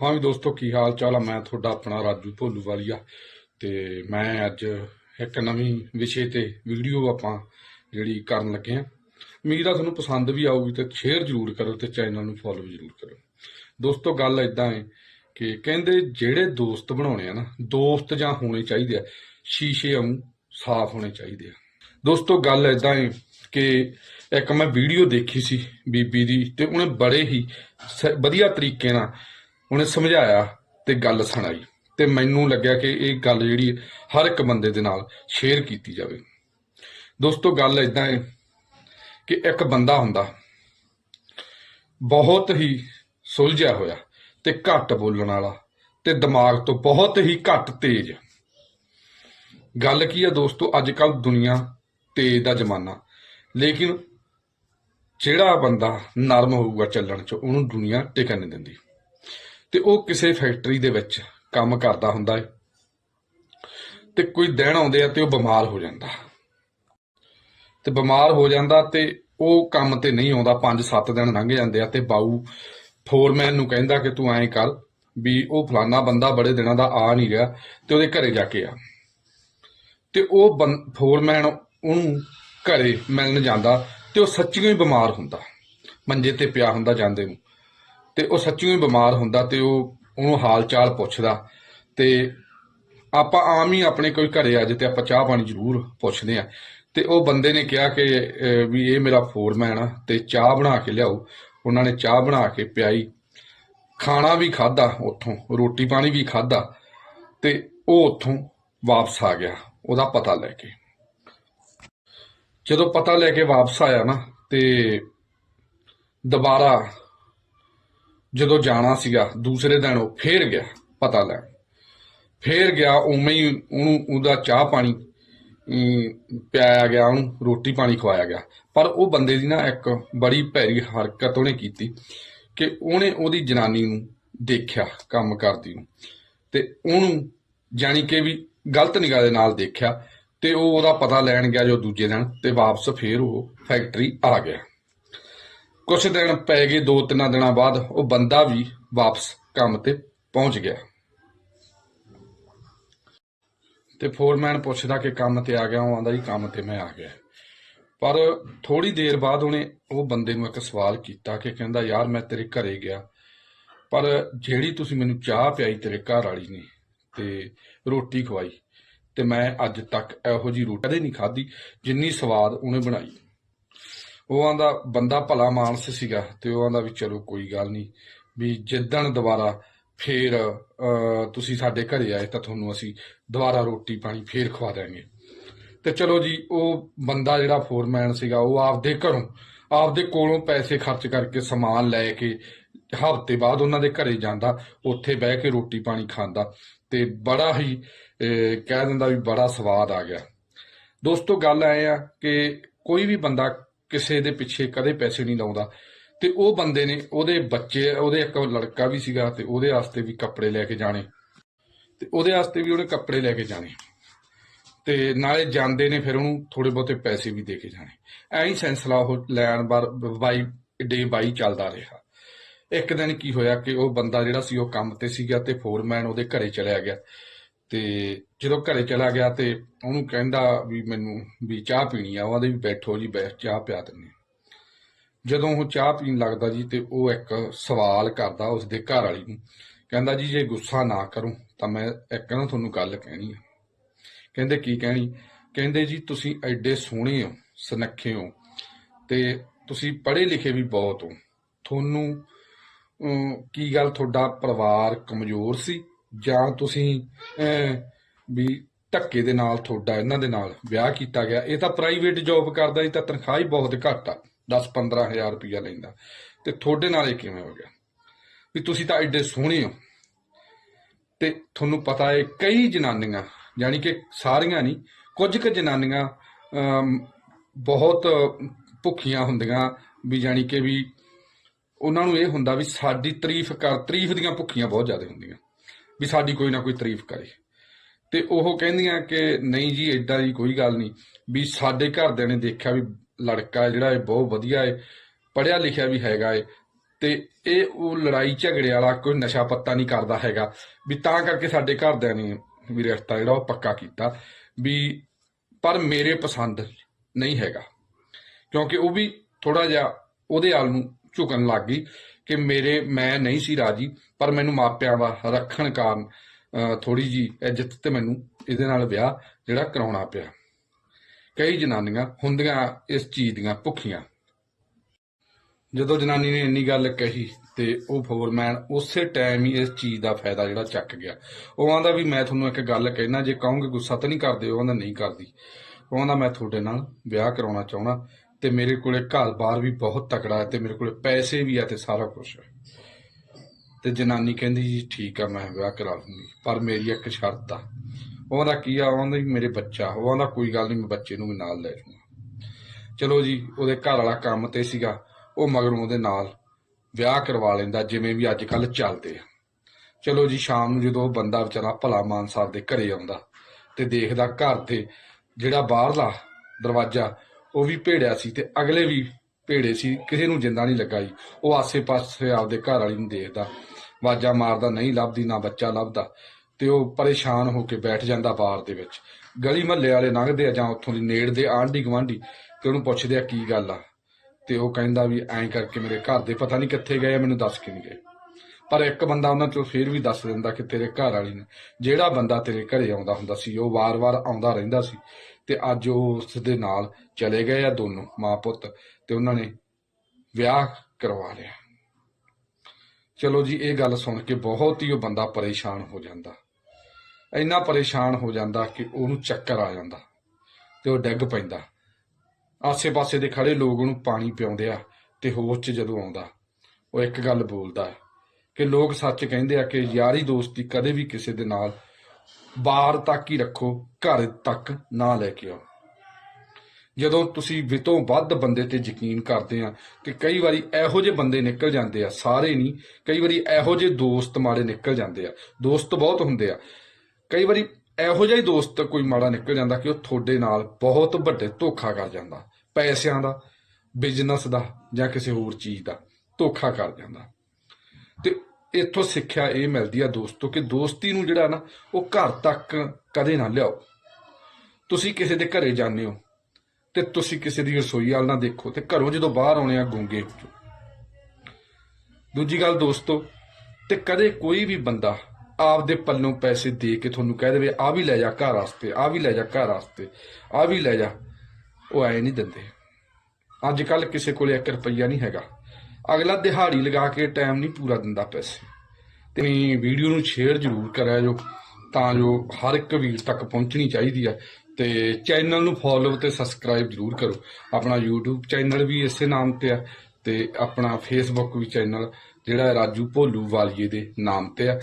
ਹਾਂ ਵੀ ਦੋਸਤੋ, ਕੀ ਹਾਲ ਚਾਲ ਆ? ਮੈਂ ਤੁਹਾਡਾ ਆਪਣਾ ਰਾਜੂ ਭੋਲੂ ਵਾਲੀਆ ਤੇ ਮੈਂ ਅੱਜ ਇੱਕ ਨਵੀਂ ਵਿਸ਼ੇ ਤੇ ਵੀਡੀਓ ਆਪਾਂ ਜਿਹੜੀ ਕਰਨ ਲੱਗੇ ਆ ਉਮੀਦ ਆ ਤੁਹਾਨੂੰ ਪਸੰਦ ਵੀ ਆਊਗੀ ਤੇ ਸ਼ੇਅਰ ਜ਼ਰੂਰ ਕਰੋ ਤੇ ਚੈਨਲ ਨੂੰ ਫੋਲੋ ਜ਼ਰੂਰ ਕਰੋ। ਦੋਸਤੋ, ਗੱਲ ਇਦਾਂ ਹੈ ਕਿ ਕਹਿੰਦੇ ਜਿਹੜੇ ਦੋਸਤ ਬਣਾਉਣੇ ਆ ਨਾ, ਦੋਸਤ ਜਾਂ ਹੋਣੇ ਚਾਹੀਦੇ ਆ, ਸ਼ੀਸ਼ੇ ਵਾਂਗ ਸਾਫ਼ ਹੋਣੇ ਚਾਹੀਦੇ ਆ। ਦੋਸਤੋ, ਗੱਲ ਇਦਾਂ ਹੈ ਕਿ ਇੱਕ ਮੈਂ ਵੀਡੀਓ ਦੇਖੀ ਸੀ ਬੀਬੀ ਦੀ ਤੇ ਉਹਨੇ ਬੜੇ ਹੀ ਸ- ਵਧੀਆ ਤਰੀਕੇ ਨਾਲ ਉਹਨੇ ਸਮਝਾਇਆ ਤੇ ਗੱਲ ਸੁਣਾਈ ਤੇ ਮੈਨੂੰ ਲੱਗਿਆ ਕਿ ਇਹ ਗੱਲ ਜਿਹੜੀ ਹਰ ਇੱਕ ਬੰਦੇ ਦੇ ਨਾਲ ਸ਼ੇਅਰ ਕੀਤੀ ਜਾਵੇ। ਦੋਸਤੋ, ਗੱਲ ਇਦਾਂ ਹੈ ਕਿ ਇੱਕ ਬੰਦਾ ਹੁੰਦਾ, ਬਹੁਤ ਹੀ ਸੁਲਝਿਆ ਹੋਇਆ ਤੇ ਘੱਟ ਬੋਲਣ ਵਾਲਾ ਤੇ ਦਿਮਾਗ ਤੋਂ ਬਹੁਤ ਹੀ ਘੱਟ ਤੇਜ਼। ਗੱਲ ਕੀ ਆ ਦੋਸਤੋ ਅੱਜ ਕੱਲ ਦੁਨੀਆ ਤੇਜ਼ ਦਾ ਜ਼ਮਾਨਾ, ਲੇਕਿਨ ਜਿਹੜਾ ਬੰਦਾ ਨਰਮ ਹੋਊਗਾ ਚੱਲਣ ਚ, ਉਹਨੂੰ ਦੁਨੀਆ ਟਿਕਣ ਨਹੀਂ ਦਿੰਦੀ। ਤੇ ਉਹ ਕਿਸੇ ਫੈਕਟਰੀ ਦੇ ਵਿੱਚ ਕੰਮ ਕਰਦਾ ਹੁੰਦਾ ਹੈ ਤੇ ਕੋਈ ਦਿਨ ਆਉਂਦੇ ਆ ਤੇ ਉਹ ਬਿਮਾਰ ਹੋ ਜਾਂਦਾ। ਤੇ ਬਿਮਾਰ ਹੋ ਜਾਂਦਾ ਤੇ ਉਹ ਕੰਮ ਤੇ ਨਹੀਂ ਆਉਂਦਾ। 5-7 ਦਿਨ ਲੰਘ ਜਾਂਦੇ ਆ ਤੇ ਬਾਊ ਫੋਰਮੈਨ ਨੂੰ ਕਹਿੰਦਾ ਕਿ ਤੂੰ ਐਂ ਕਰ ਵੀ ਉਹ ਫਲਾਨਾ ਬੰਦਾ ਬੜੇ ਦਿਨਾਂ ਦਾ ਆ ਨਹੀਂ ਰਿਹਾ ਤੇ ਉਹਦੇ ਘਰੇ ਜਾ ਕੇ ਆ। ਤੇ ਉਹ ਬੰ- ਫੋਰਮੈਨ ਉਹਨੂੰ ਘਰੇ ਮਿਲਣ ਜਾਂਦਾ ਤੇ ਉਹ ਸੱਚੀਓ ਹੀ ਬਿਮਾਰ ਹੁੰਦਾ। ਮੰਜੇ ਤੇ ਪਿਆ ਹੁੰਦਾ ਜਾਂਦੇ ਨੂੰ। ਤੇ ਉਹ ਸੱਚੀ ਹੀ ਬਿਮਾਰ ਹੁੰਦਾ ਤੇ ਉਹ, ਉਹਨੂੰ ਹਾਲ ਚਾਲ ਪੁੱਛਦਾ। ਤੇ ਆਪਾਂ ਆਮ ਹੀ ਆਪਣੇ ਕੋਈ ਘਰੇ ਆ ਜੇ ਤੇ ਆਪਾਂ ਚਾਹ ਪਾਣੀ ਜ਼ਰੂਰ ਪੁੱਛਦੇ ਆ ਤੇ ਉਹ ਬੰਦੇ ਨੇ ਕਿਹਾ ਕਿ ਵੀ ਇਹ ਮੇਰਾ ਫੋਰਮੈਨ ਆ ਤੇ ਚਾਹ ਬਣਾ ਕੇ ਲਿਆਓ। ਉਹਨਾਂ ਨੇ ਚਾਹ ਬਣਾ ਕੇ ਪਿਆਈ। ਖਾਣਾ ਵੀ ਖਾਦਾ ਉੱਥੋਂ, ਰੋਟੀ ਪਾਣੀ ਵੀ ਖਾਦਾ ਤੇ ਉਹ ਉੱਥੋਂ ਵਾਪਸ ਆ ਗਿਆ, ਉਹਦਾ ਪਤਾ ਲੈ ਕੇ। ਜਦੋਂ ਪਤਾ ਲੈ ਕੇ ਵਾਪਸ ਆਇਆ ਨਾ ਤੇ ਦੁਬਾਰਾ ਜਦੋਂ ਜਾਣਾ ਸੀਗਾ, ਦੂਸਰੇ ਦਿਨ ਉਹ ਫੇਰ ਗਿਆ, ਪਤਾ ਲੈਣ। ਫੇਰ ਗਿਆ, ਉਵੇਂ ਹੀ ਉਹਨੂੰ, ਉਹਦਾ ਚਾਹ ਪਾਣੀ ਪਿਆਇਆ ਗਿਆ ਉਹਨੂੰ, ਰੋਟੀ ਪਾਣੀ ਖਵਾਇਆ ਗਿਆ। ਪਰ ਉਹ ਬੰਦੇ ਦੀ ਨਾ ਇੱਕ ਬੜੀ ਭੈੜੀ ਹਰਕਤ ਉਹਨੇ ਕੀਤੀ ਕਿ ਉਹਨੇ ਉਹਦੀ ਜਨਾਨੀ ਨੂੰ ਦੇਖਿਆ, ਕੰਮ ਕਰਦੀ ਨੂੰ। ਤੇ ਉਹਨੂੰ ਜਾਣੀ ਕਿ ਵੀ ਗਲਤ ਨਿਗਾਹ ਦੇ ਨਾਲ ਦੇਖਿਆ ਤੇ ਉਹ ਉਹਦਾ ਪਤਾ ਲੈਣ ਗਿਆ ਜੋ ਦੂਜੇ ਦਿਨ ਤੇ ਵਾਪਸ ਫੇਰ ਉਹ ਫੈਕਟਰੀ ਆ ਗਿਆ। ਕੁਝ ਦਿਨ ਪੈ ਗਏ, ਦੋ ਤਿੰਨ ਦਿਨਾਂ ਬਾਅਦ ਉਹ ਬੰਦਾ ਵੀ ਵਾਪਸ ਕੰਮ ਤੇ ਪਹੁੰਚ ਗਿਆ। ਤੇ ਫੋਰਮੈਨ ਪੁੱਛਦਾ ਕਿ ਕੰਮ ਤੇ ਆ ਗਿਆ, ਉਹ ਆਂਦਾ ਜੀ ਕੰਮ ਤੇ ਮੈਂ ਆ ਗਿਆ। ਪਰ ਥੋੜੀ ਦੇਰ ਬਾਅਦ ਉਹਨੇ ਉਹ ਬੰਦੇ ਨੂੰ ਇੱਕ ਸਵਾਲ ਕੀਤਾ ਕਿ ਕਹਿੰਦਾ, ਯਾਰ, ਮੈਂ ਤੇਰੇ ਘਰੇ ਗਿਆ, ਪਰ ਜਿਹੜੀ ਤੁਸੀਂ ਮੈਨੂੰ ਚਾਹ ਪਿਆਈ ਤੇਰੇ ਘਰ ਵਾਲੀ ਨੇ ਤੇ ਰੋਟੀ ਖਵਾਈ ਤੇ ਮੈਂ ਅੱਜ ਤੱਕ ਇਹੋ ਜੀ ਰੋਟੀ ਕਦੇ ਨਹੀਂ ਖਾਧੀ ਜਿੰਨੀ ਸਵਾਦ ਉਹਨੇ ਬਣਾਈ। ਉਹ ਆਂਦਾ ਬੰਦਾ ਭਲਾ ਮਾਨਸ ਸੀਗਾ ਤੇ ਉਹ ਆਂਦਾ ਵੀ ਚਲੋ ਕੋਈ ਗੱਲ ਨਹੀਂ ਵੀ ਜਿੱਦਣ ਦੁਬਾਰਾ ਫੇਰ ਤੁਸੀਂ ਸਾਡੇ ਘਰੇ ਆਏ ਤਾਂ ਤੁਹਾਨੂੰ ਅਸੀਂ ਦੁਬਾਰਾ ਰੋਟੀ ਪਾਣੀ ਫੇਰ ਖਵਾ ਦੇਵਾਂਗੇ ਤੇ ਚਲੋ ਜੀ, ਉਹ ਬੰਦਾ ਜਿਹੜਾ ਫੋਰਮੈਨ ਸੀਗਾ, ਉਹ ਆਪਦੇ ਘਰੋਂ, ਆਪਦੇ ਕੋਲੋਂ ਪੈਸੇ ਖਰਚ ਕਰਕੇ ਸਮਾਨ ਲੈ ਕੇ ਹਫ਼ਤੇ ਬਾਅਦ ਉਹਨਾਂ ਦੇ ਘਰੇ ਜਾਂਦਾ, ਉੱਥੇ ਬਹਿ ਕੇ ਰੋਟੀ ਪਾਣੀ ਖਾਂਦਾ ਤੇ ਬੜਾ ਹੀ ਕਹਿ ਦਿੰਦਾ ਵੀ ਬੜਾ ਸਵਾਦ ਆ ਗਿਆ। ਦੋਸਤੋ, ਗੱਲ ਐ ਆ ਕਿ ਕੋਈ ਵੀ ਬੰਦਾ ਕਿਸੇ ਦੇ ਪਿੱਛੇ ਕਦੇ ਪੈਸੇ ਨਹੀਂ ਲਾਉਂਦਾ। ਤੇ ਉਹ ਬੰਦੇ ਨੇ, ਉਹਦੇ ਬੱਚੇ, ਉਹਦੇ ਇੱਕ ਲੜਕਾ ਵੀ ਸੀਗਾ ਤੇ ਉਹਦੇ ਵਾਸਤੇ ਵੀ ਕੱਪੜੇ ਲੈ ਕੇ ਜਾਣੇ। ਤੇ ਉਹਦੇ ਵਾਸਤੇ ਵੀ ਉਹਨੇ ਕੱਪੜੇ ਲੈ ਕੇ ਜਾਣੇ। ਤੇ ਨਾਲੇ ਜਾਂਦੇ ਨੇ ਫਿਰ ਉਹਨੂੰ ਥੋੜੇ ਬਹੁਤੇ ਪੈਸੇ ਵੀ ਦੇ ਕੇ ਜਾਣੇ। ਐਂ ਹੀ ਸਿਲਸਿਲਾ ਉਹ ਲੈਣ ਬਾਰ ਬਾਈ, ਡੇ ਬਾਈ ਚੱਲਦਾ ਰਿਹਾ। ਇੱਕ ਦਿਨ ਕੀ ਹੋਇਆ ਕਿ ਉਹ ਬੰਦਾ ਜਿਹੜਾ ਸੀ ਉਹ ਕੰਮ ਤੇ ਸੀਗਾ ਤੇ ਫੋਰਮੈਨ ਉਹਦੇ ਘਰੇ ਚਲਿਆ ਗਿਆ। ਤੇ ਜਦੋਂ ਘਰੇ ਚਲਾ ਗਿਆ ਤੇ ਉਹਨੂੰ ਕਹਿੰਦਾ ਵੀ ਮੈਨੂੰ ਵੀ ਚਾਹ ਪੀਣੀ ਆ, ਉਹਦੇ ਵੀ ਬੈਠੋ ਜੀ ਬੈਠ ਚਾਹ ਪਿਆ ਦਿੰਦੇ ਜਦੋਂ ਉਹ ਚਾਹ ਪੀਣ ਲੱਗਦਾ ਜੀ ਤੇ ਉਹ ਇੱਕ ਸਵਾਲ ਕਰਦਾ ਉਸਦੇ ਘਰ ਵਾਲੀ ਨੂੰ, ਕਹਿੰਦਾ ਜੀ, ਜੇ ਗੁੱਸਾ ਨਾ ਕਰੋ ਤਾਂ ਮੈਂ ਇੱਕ ਨਾ ਤੁਹਾਨੂੰ ਗੱਲ ਕਹਿਣੀ ਆ। ਕਹਿੰਦੇ ਕੀ ਕਹਿਣੀ? ਕਹਿੰਦੇ ਜੀ, ਤੁਸੀਂ ਐਡੇ ਸੋਹਣੇ ਹੋ, ਸੁਨੱਖੇ ਹੋ ਤੇ ਤੁਸੀਂ ਪੜ੍ਹੇ ਲਿਖੇ ਵੀ ਬਹੁਤ ਹੋ। ਤੁਹਾਨੂੰ ਕੀ ਗੱਲ ਤੁਹਾਡਾ ਪਰਿਵਾਰ ਕਮਜ਼ੋਰ ਸੀ? ਜਾਂ ਤੁਸੀਂ ਵੀ ਧੱਕੇ ਦੇ ਨਾਲ ਤੁਹਾਡਾ ਇਹਨਾਂ ਦੇ ਨਾਲ ਵਿਆਹ ਕੀਤਾ ਗਿਆ, ਇਹ ਤਾਂ ਪ੍ਰਾਈਵੇਟ ਜੌਬ ਕਰਦਾ ਜੀ, ਤਾਂ ਤਨਖਾਹ ਹੀ ਬਹੁਤ ਘੱਟ ਆ 10 ਹਜ਼ਾਰ ਰੁਪਇਆ ਲੈਂਦਾ। ਤੇ ਤੁਹਾਡੇ ਨਾਲ ਇਹ ਕਿਵੇਂ ਹੋ ਗਿਆ? ਵੀ ਤੁਸੀਂ ਤਾਂ ਐਡੇ ਸੋਹਣੇ ਹੋ। ਤੇ ਤੁਹਾਨੂੰ ਪਤਾ ਹੈ, ਕਈ ਜਨਾਨੀਆਂ, ਯਾਨੀ ਕਿ ਸਾਰੀਆਂ ਨਹੀਂ, ਕੁਝ ਕੁ ਜਨਾਨੀਆਂ ਬਹੁਤ ਭੁੱਖੀਆਂ ਹੁੰਦੀਆਂ, ਵੀ ਯਾਨੀ ਕਿ ਵੀ ਉਹਨਾਂ ਨੂੰ ਇਹ ਹੁੰਦਾ ਵੀ ਸਾਡੀ ਤਾਰੀਫ ਕਰ, ਤਾਰੀਫ ਦੀਆਂ ਭੁੱਖੀਆਂ ਬਹੁਤ ਜ਼ਿਆਦਾ ਹੁੰਦੀਆਂ। ਵੀ ਸਾਡੀ ਕੋਈ ਨਾ ਕੋਈ ਤਾਰੀਫ ਕਰੇ। ਤੇ ਉਹ ਕਹਿੰਦੀਆਂ ਕਿ ਨਹੀਂ ਜੀ, ਏਦਾਂ ਦੀ ਕੋਈ ਗੱਲ ਨਹੀਂ। ਵੀ ਸਾਡੇ ਘਰਦਿਆਂ ਨੇ ਦੇਖਿਆ ਵੀ ਲੜਕਾ ਜਿਹੜਾ ਇਹ ਬਹੁਤ ਵਧੀਆ ਹੈ ਪੜਿਆ ਲਿਖਿਆ ਵੀ ਹੈਗਾ ਏ ਤੇ ਇਹ ਉਹ ਲੜਾਈ ਝਗੜੇ ਵਾਲਾ ਕੋਈ ਨਸ਼ਾ ਪੱਤਾ ਨਹੀਂ ਕਰਦਾ ਹੈਗਾ। ਵੀ ਤਾਂ ਕਰਕੇ ਸਾਡੇ ਘਰਦਿਆਂ ਨੇ ਵੀ ਰਿਸ਼ਤਾ ਜਿਹੜਾ ਉਹ ਪੱਕਾ ਕੀਤਾ। ਵੀ ਪਰ ਮੇਰੇ ਪਸੰਦ ਨਹੀਂ ਹੈਗਾ। ਕਿਉਂਕਿ ਉਹ ਵੀ ਥੋੜਾ ਜਿਹਾ ਉਹਦੇ ਹਾਲ ਨੂੰ ਝੁਕਣ ਲੱਗ ਗਈ। ਕਿ ਮੇਰੇ, ਮੈਂ ਨਹੀਂ ਸੀ ਰਾਜੀ, ਪਰ ਮੈਨੂੰ ਮਾਪਿਆਂ ਦਾ ਰੱਖਣ ਕਾਰਨ ਥੋੜੀ ਜੀ ਇੱਜ਼ਤ ਤੇ ਮੈਨੂੰ ਇਹਦੇ ਨਾਲ ਵਿਆਹ ਜਿਹੜਾ ਕਰਾਉਣਾ ਪਿਆ। ਕਈ ਜਨਾਨੀਆਂ ਹੁੰਦੀਆਂ ਇਸ ਚੀਜ਼ ਦੀਆਂ ਭੁੱਖੀਆਂ। ਜਦੋਂ ਜਨਾਨੀ ਨੇ ਇੰਨੀ ਗੱਲ ਕਹੀ ਤੇ ਉਹ ਫੋਰਮੈਨ ਉਸੇ ਟਾਈਮ ਹੀ ਇਸ ਚੀਜ਼ ਦਾ ਫਾਇਦਾ ਜਿਹੜਾ ਚੱਕ ਗਿਆ। ਉਹ ਆਂਦਾ ਵੀ ਮੈਂ ਤੁਹਾਨੂੰ ਇੱਕ ਗੱਲ ਕਹਿਣਾ, ਜੇ ਕਹੋਗੇ ਗੁੱਸਾ ਤਾਂ ਨਹੀਂ ਕਰਦੇ, ਉਹ ਆਂਦਾ ਨਹੀਂ ਕਰਦੀ। ਉਹ ਆਂਦਾ ਮੈਂ ਤੁਹਾਡੇ ਨਾਲ ਵਿਆਹ ਕਰਾਉਣਾ ਚਾਹਣਾ ਤੇ ਮੇਰੇ ਕੋਲੇ ਘਰ-ਬਾਰ ਵੀ ਬਹੁਤ ਤਕੜਾ ਹੈ ਤੇ ਮੇਰੇ ਕੋਲੇ ਪੈਸੇ ਵੀ ਆ ਤੇ ਸਾਰਾ ਕੁਝ ਹੈ। ਤੇ ਜਨਾਨੀ ਕਹਿੰਦੀ, ਜੀ, ਠੀਕ ਆ, ਮੈਂ ਵਿਆਹ ਕਰਾ ਲੂੰਗੀ, ਪਰ ਮੇਰੀ ਇੱਕ ਸ਼ਰਤ ਆ। ਉਹਦਾ ਕੀ ਆ? ਉਹਦਾ ਮੇਰੇ ਬੱਚਾ। ਉਹ ਕੋਈ ਗੱਲ ਨਹੀਂ, ਮੈਂ ਬੱਚੇ ਨੂੰ ਵੀ ਨਾਲ ਲੈ ਜਾਊਂਗਾ। ਚਲੋ ਜੀ, ਉਹਦੇ ਘਰ ਵਾਲਾ ਕੰਮ ਤੇ ਸੀਗਾ, ਉਹ ਮਗਰੋਂ ਉਹਦੇ ਨਾਲ ਵਿਆਹ ਕਰਵਾ ਲੈਂਦਾ, ਜਿਵੇਂ ਵੀ ਅੱਜ ਕੱਲ ਚੱਲਦੇ ਆ। ਚਲੋ ਜੀ, ਸ਼ਾਮ ਨੂੰ ਜਦੋਂ ਉਹ ਬੰਦਾ ਵਿਚਾਰਾ ਭਲਾ ਮਾਨ ਸਾਹਿਬ ਦੇ ਘਰੇ ਆਉਂਦਾ ਤੇ ਦੇਖਦਾ ਘਰ ਤੇ ਜਿਹੜਾ ਬਾਹਰਲਾ ਦਰਵਾਜ਼ਾ ਉਹ ਵੀ ਭੇੜਿਆ ਸੀ ਤੇ ਅਗਲੇ ਵੀ ਭੇੜੇ ਸੀ ਕਿਸੇ ਨੂੰ ਜਿੰਦਾ ਨਹੀਂ ਲੱਗਾ ਜੀ। ਉਹ ਆਸੇ-ਪਾਸੇ ਆਪਦੇ ਘਰ ਵਾਲੀ ਨੂੰ ਦੇਖਦਾ ਵਾਜਾ ਮਾਰਦਾ ਨਹੀਂ ਲੱਭਦੀ ਨਾ ਬੱਚਾ ਲੱਭਦਾ ਤੇ ਉਹ ਪਰੇਸ਼ਾਨ ਹੋ ਕੇ ਬੈਠ ਜਾਂਦਾ ਬਾਰ ਦੇ ਵਿੱਚ। ਗਲੀ ਮਹੱਲੇ ਵਾਲੇ ਲੰਘਦੇ ਆ ਜਾਂ ਉੱਥੋਂ ਦੀ ਨੇੜ ਦੇ ਆਂਢੀ ਗੁਆਂਢੀ ਤੇ ਉਹਨੂੰ ਪੁੱਛਦੇ ਆ ਕੀ ਗੱਲ ਆ? ਤੇ ਉਹ ਕਹਿੰਦਾ ਵੀ ਐਂ ਕਰਕੇ ਮੇਰੇ ਘਰ ਦੇ ਪਤਾ ਨਹੀਂ ਕਿੱਥੇ ਗਏ ਆ, ਮੈਨੂੰ ਦੱਸ ਕੇ ਨਹੀਂ ਗਏ। ਪਰ ਇੱਕ ਬੰਦਾ ਉਹਨਾਂ ਚੋਂ ਫੇਰ ਵੀ ਦੱਸ ਦਿੰਦਾ ਕਿ ਤੇਰੇ ਘਰ ਵਾਲੀ ਨੇ ਜਿਹੜਾ ਬੰਦਾ ਤੇਰੇ ਘਰੇ ਆਉਂਦਾ ਹੁੰਦਾ ਸੀ ਉਹ ਵਾਰ-ਵਾਰ ਆਉਂਦਾ ਰਹਿੰਦਾ ਸੀ। ਤੇ ਅੱਜ ਉਹ ਉਸ ਦੇ ਨਾਲ ਚਲੇ ਗਏ ਆ ਦੋਨੋਂ ਮਾਂ ਪੁੱਤ ਤੇ ਉਹਨਾਂ ਨੇ ਵਿਆਹ ਕਰਵਾ ਲਿਆ। ਚਲੋ ਜੀ, ਇਹ ਗੱਲ ਸੁਣ ਕੇ ਬਹੁਤ ਹੀ ਉਹ ਬੰਦਾ ਪਰੇਸ਼ਾਨ ਹੋ ਜਾਂਦਾ। ਇੰਨਾ ਪਰੇਸ਼ਾਨ ਹੋ ਜਾਂਦਾ ਕਿ ਉਹਨੂੰ ਚੱਕਰ ਆ ਜਾਂਦਾ ਤੇ ਉਹ ਡਿੱਗ ਪੈਂਦਾ। ਆਸੇ-ਪਾਸੇ ਦੇ ਖੜੇ ਲੋਕ ਉਹਨੂੰ ਪਾਣੀ ਪਿਆਉਂਦੇ ਆ ਤੇ ਹੋਸ਼ 'ਚ ਜਦੋਂ ਆਉਂਦਾ, ਉਹ ਇੱਕ ਗੱਲ ਬੋਲਦਾ ਕਿ ਲੋਕ ਸੱਚ ਕਹਿੰਦੇ ਆ ਕਿ ਯਾਰੀ ਦੋਸਤੀ ਕਦੇ ਵੀ ਕਿਸੇ ਦੇ ਨਾਲ ਬਾਹਰ ਤੱਕ ਹੀ ਰੱਖੋ, ਘਰ ਤੱਕ ਨਾ ਲੈ ਕੇ ਆਓ। ਜਦੋਂ ਤੁਸੀਂ ਵਿਤੋਂ ਵੱਧ ਬੰਦੇ ਤੇ ਯਕੀਨ ਕਰਦੇ ਆ ਕਿ ਕਈ ਵਾਰੀ ਇਹੋ ਜਿਹੇ ਬੰਦੇ ਨਿਕਲ ਜਾਂਦੇ ਆ, ਸਾਰੇ ਨਹੀਂ, ਕਈ ਵਾਰੀ ਇਹੋ ਜਿਹੇ ਦੋਸਤ ਮਾੜੇ ਨਿਕਲ ਜਾਂਦੇ ਆ, ਦੋਸਤ ਬਹੁਤ ਹੁੰਦੇ ਆ। ਕਈ ਵਾਰੀ ਇਹੋ ਜਿਹਾ ਹੀ ਦੋਸਤ ਕੋਈ ਮਾੜਾ ਨਿਕਲ ਜਾਂਦਾ ਕਿ ਉਹ ਤੁਹਾਡੇ ਨਾਲ ਬਹੁਤ ਵੱਡੇ ਧੋਖਾ ਕਰ ਜਾਂਦਾ, ਪੈਸਿਆਂ ਦਾ ਬਿਜ਼ਨਸ ਦਾ ਜਾਂ ਕਿਸੇ ਹੋਰ ਚੀਜ਼ ਦਾ ਧੋਖਾ ਕਰ ਜਾਂਦਾ। ਇੱਥੋਂ ਸਿੱਖਿਆ ਇਹ ਮਿਲਦੀ ਆ ਦੋਸਤੋ ਕਿ ਦੋਸਤੀ ਨੂੰ ਜਿਹੜਾ ਨਾ, ਉਹ ਘਰ ਤੱਕ ਕਦੇ ਨਾ ਲਿਆਓ। ਤੁਸੀਂ ਕਿਸੇ ਦੇ ਘਰੇ ਜਾਂਦੇ ਹੋ ਤੇ ਤੁਸੀਂ ਕਿਸੇ ਦੀ ਰਸੋਈ ਵਾਲ ਨਾ ਦੇਖੋ ਤੇ ਘਰੋਂ ਜਦੋਂ ਬਾਹਰ ਆਉਣੇ ਆ ਗੂੰਗੇ ਦੂਜੀ ਗੱਲ ਦੋਸਤੋ, ਤੇ ਕਦੇ ਕੋਈ ਵੀ ਬੰਦਾ ਆਪਦੇ ਪੱਲੋਂ ਪੈਸੇ ਦੇ ਕੇ ਤੁਹਾਨੂੰ ਕਹਿ ਦੇਵੇ, ਆ ਵੀ ਲੈ ਜਾ ਘਰ ਵਾਸਤੇ, ਆ ਵੀ ਲੈ ਜਾ ਘਰ ਵਾਸਤੇ, ਆ ਵੀ ਲੈ ਜਾ, ਉਹ ਐ ਨਹੀਂ ਦਿੰਦੇ। ਅੱਜ ਕੱਲ ਕਿਸੇ ਕੋਲੇ 1 ਰੁਪਈਆ ਨਹੀਂ ਹੈਗਾ। ਅਗਲਾ ਦਿਹਾੜੀ ਲਗਾ ਕੇ ਟਾਈਮ ਨਹੀਂ ਪੂਰਾ ਦਿੰਦਾ ਪੈਸੇ। ਤੇ ਵੀਡੀਓ ਨੂੰ ਸ਼ੇਅਰ ਜ਼ਰੂਰ ਕਰਿਆ ਜੋ, ਤਾਂ ਜੋ ਹਰ ਇੱਕ ਵੀਰ ਤੱਕ ਪਹੁੰਚਣੀ ਚਾਹੀਦੀ ਆ। ਤੇ ਚੈਨਲ ਨੂੰ ਫੋਲੋ ਤੇ ਸਬਸਕ੍ਰਾਈਬ ਜ਼ਰੂਰ ਕਰੋ। ਆਪਣਾ YouTube ਚੈਨਲ ਵੀ ਇਸੇ ਨਾਮ ਤੇ ਆ ਤੇ ਆਪਣਾ Facebook ਵੀ ਚੈਨਲ ਜਿਹੜਾ ਰਾਜੂ ਭੋਲੂ ਵਾਲੀਏ ਦੇ ਨਾਮ ਤੇ ਆ।